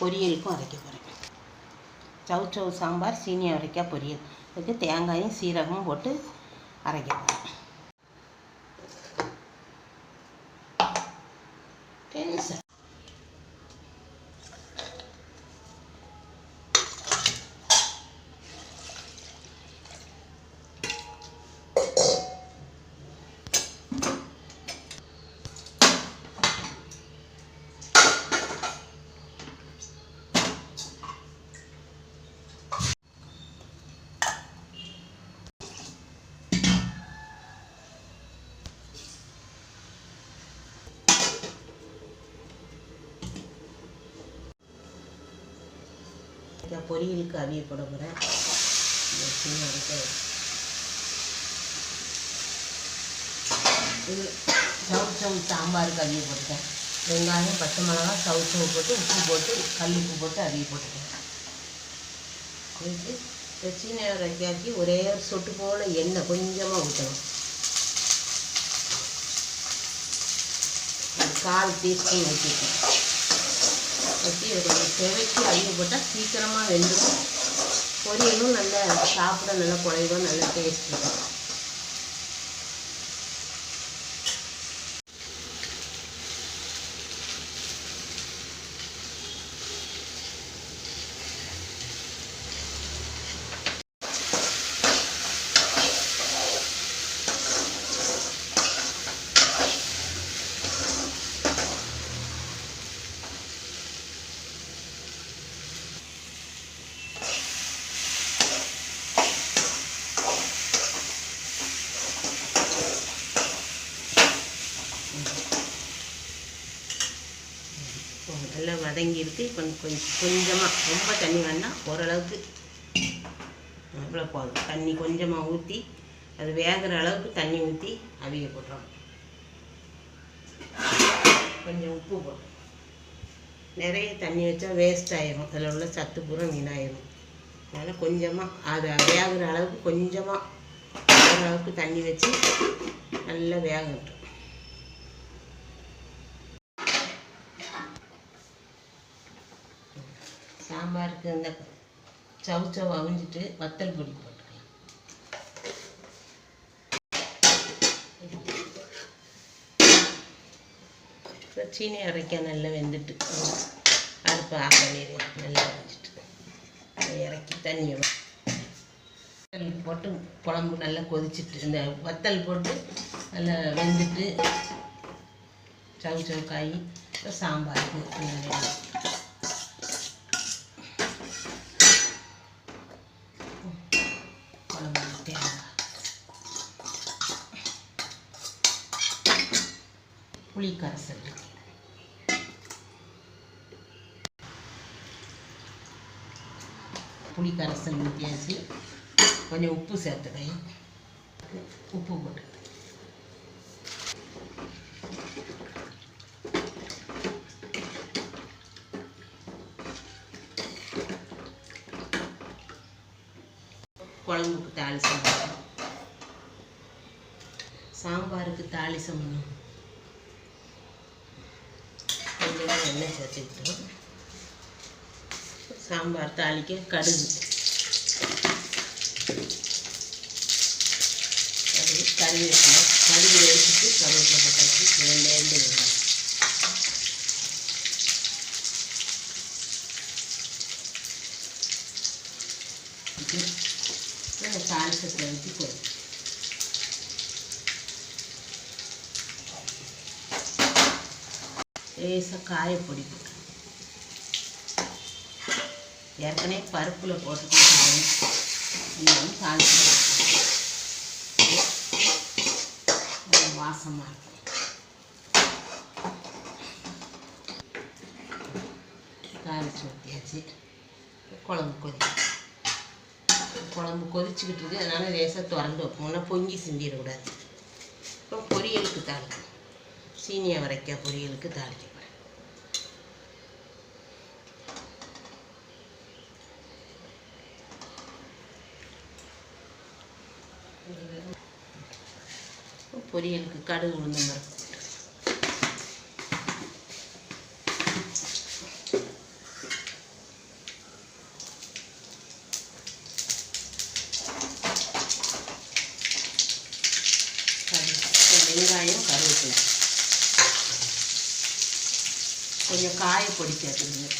பொரியலுக்கும் அரைக்க போகிறேன் சவு சவு சாம்பார் சீனி அவரைக்காய் பொரியல். இதுக்கு தேங்காயும் சீரகமும் போட்டு அரைக்க போகிறேன் நான் பொரியலுக்கு அவிய போட போகிறேன் இது சவு சாம்பாருக்கு அவிய போட்டுட்டேன். வெங்காயம் பச்சை மிளகா சவு சவு போட்டு உப்பு போட்டு கல் உப்பு போட்டு அவிய போட்டுட்டேன். வச்சு இந்த சீனி ஒரே சொட்டு போல் எண்ணெய் கொஞ்சமாக ஊற்றணும். கால் டீஸ்பூன் வச்சுருக்கேன் வச்சு இதோட தேவைக்கு அவிய போட்டால் சீக்கிரமாக வெந்துடும் பொரியலும் நல்லா சாப்பிட நல்லா குழைவும் நல்ல டேஸ்ட் இருக்கும் இப்போ நல்லா ஊற்றி கொஞ்சம் கொஞ்சம் கொஞ்சமாக ரொம்ப தண்ணி வேணால் ஓரளவுக்கு அவ்வளோ போதும். தண்ணி கொஞ்சமாக ஊற்றி அது வேகிற அளவுக்கு தண்ணி ஊற்றி அவிய போடுறோம் கொஞ்சம் உப்பு போடுறோம் நிறைய தண்ணி வச்சா வேஸ்ட் ஆயிரும். அதில் உள்ள சத்து பூரா வீணாயிரும். அதனால் கொஞ்சமாக அது வேகிற அளவுக்கு கொஞ்சமாக அளவுக்கு தண்ணி வச்சு நல்லா வேகட்டும். சாம்பாருக்கு இந்த சவு சவு அவிஞ்சிட்டு வத்தல் பொடி போட்டுக்கலாம். இப்போ சீனி அரைக்க நல்லா வெந்துட்டு அடுப்பு ஆஃப் பண்ணிடுவேன் நல்லா வச்சுட்டு இறக்கி தண்ணியை வத்தல் போட்டு குழம்பு நல்லா கொதிச்சிட்டு இந்த வத்தல் போட்டு நல்லா வெந்துட்டு சவு சவு காய் இப்போ சாம்பாருக்கு நல்லா ready. குழம்பு தேங்காய் புளி கரைசல் புளி கரைசல் ஊற்றியாச்சு கொஞ்சம் உப்பு சேர்த்துக்கிறேன் உப்பு போட்டு குழம்புக்கு தாளிசம் பண்ணணும். சாம்பாருக்கு தாளிசம் பண்ணணும் கொஞ்சமாக எண்ணெய் சேர்த்துக்கிட்டோம் சாம்பார் தாளிக்க கடுகு கடுகு கருவேப்பிலை கடுகு எடுத்துட்டு கருவேப்பிலை போட்டாச்சு ரெண்டு ரெண்டு வெங்காயம் you. தாளிசத்தை ஊற்றி போதும் லேசாக காயப்பொடி போட்டு ஏற்கனவே பருப்பில் போட்டு இன்னும் தாளிச்சு வாசமாக இருக்கும் தாளிச்சு ஊற்றியாச்சு குழம்பு கொதி குழம்பு கொதிச்சுக்கிட்டு இருக்கு. அதனால் லேசாக திறந்து வைப்போம்னா பொங்கி சிந்திடக்கூடாது. அப்புறம் பொரியலுக்கு தாளிக்கணும் சீனியா அவரைக்காய் பொரியலுக்கு தாளிக்க போகிறேன் பொரியலுக்கு கடுகு உளுந்த பருப்பு கொஞ்சம் காய பொடி சேர்த்துக்கணும்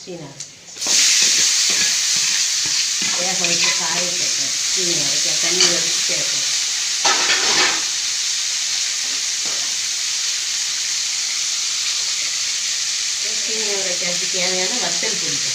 சீனா. வேக வச்சு காய சேர்க்கணும் சீனி அரைக்க தண்ணி வச்சு சேர்க்கணும் சீனி அரைக்கிறதுக்கு தேவையான வத்தல் பிடிக்கும்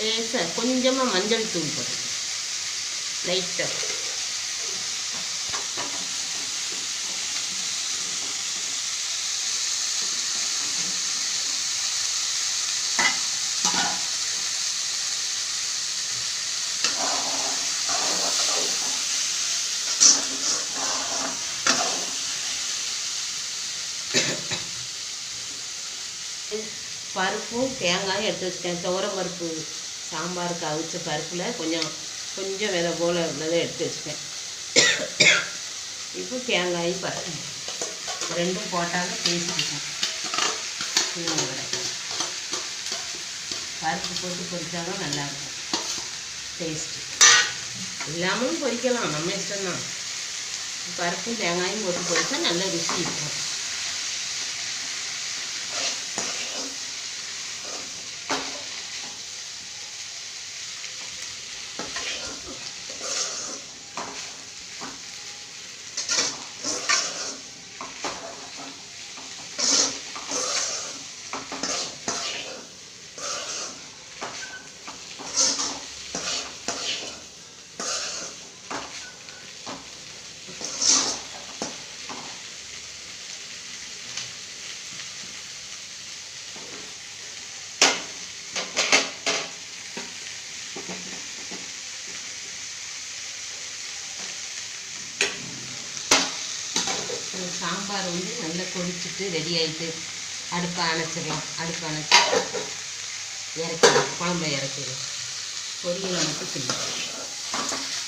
லேசாக கொஞ்சமாக மஞ்சள் தூள் போடுங்க லைட்டாக பருப்பும் தேங்காயும் எடுத்து வச்சுட்டேன். துவரம் பருப்பு. சாம்பாருக்கு அவிச்ச பருப்பில் கொஞ்சம் கொஞ்சம் விதை போல் உள்ளதை எடுத்து வச்சுட்டேன். இப்போ தேங்காயும் பருப்பு ரெண்டும் போட்டாலும் சின்ன வடை பருப்பு போட்டு பொரிச்சாலும் நல்லாயிருக்கும் டேஸ்ட்டு இல்லாமலும் பொரிக்கலாம். நம்ம இஷ்டம்தான். பருப்பும் தேங்காயும் போட்டு பொரிச்சா நல்ல ருசி இருக்கும் இந்த சாம்பார் வந்து நல்லா கொதிச்சுட்டு ரெடி ஆகிட்டு அடுப்பை அணைச்சிடலாம். அடுப்பை அணைச்சி இறக்கிடலாம். குழம்பை இறக்கிடும் பொரியலை மட்டும் செய்யணும்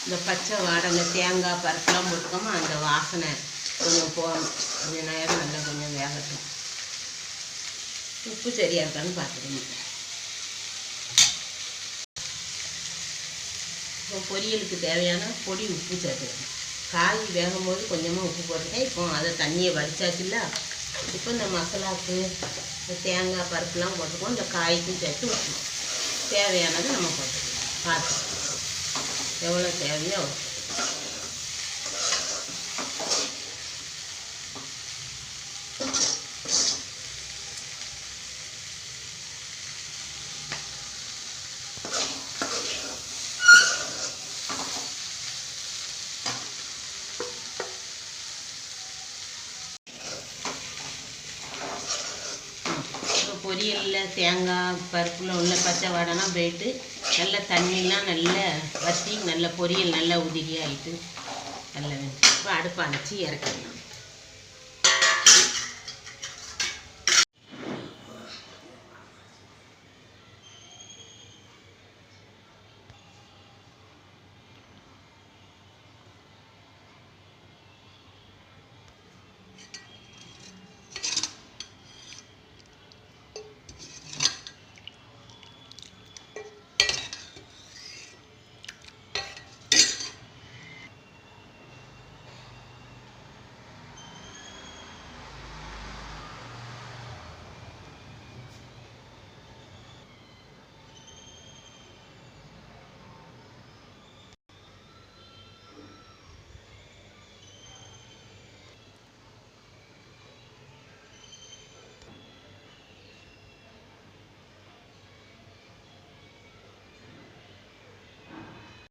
இந்த பச்சை வாடகை தேங்காய் பருப்புலாம் போட்டுக்கோமா அந்த வாசனை கொஞ்சம் போகணும் கொஞ்சம் நேரம் நல்லா கொஞ்சம் வேகட்டும். உப்பு சரியாக இருக்கான்னு பார்த்துக்கணும் இப்போ பொரியலுக்கு தேவையான பொடி உப்பு சேர்த்துக்கணும் காய் வேகும் போது கொஞ்சமாக உப்பு போட்டுட்டேன். இப்போ அதை தண்ணியை வடிச்சாச்சுல்ல இப்போ இந்த மசாலாவுக்கு இந்த தேங்காய் பருப்புலாம் போட்டுக்கோம் இந்த காய்க்கும் சேர்த்து ஊற்றணும் தேவையானதை நம்ம போட்டுக்கலாம். பார்த்து எவ்வளோ தேவையோ பொடியில் பொரியலில் தேங்காய் பருப்பில் உள்ள பச்சை வாடைலாம் போயிட்டு நல்ல தண்ணிலாம் நல்லா வற்றி நல்ல பொரியல் நல்லா உதிரியாகிட்டு நல்லா இப்போ அடுப்பு அணைச்சி இறக்கிடலாம்.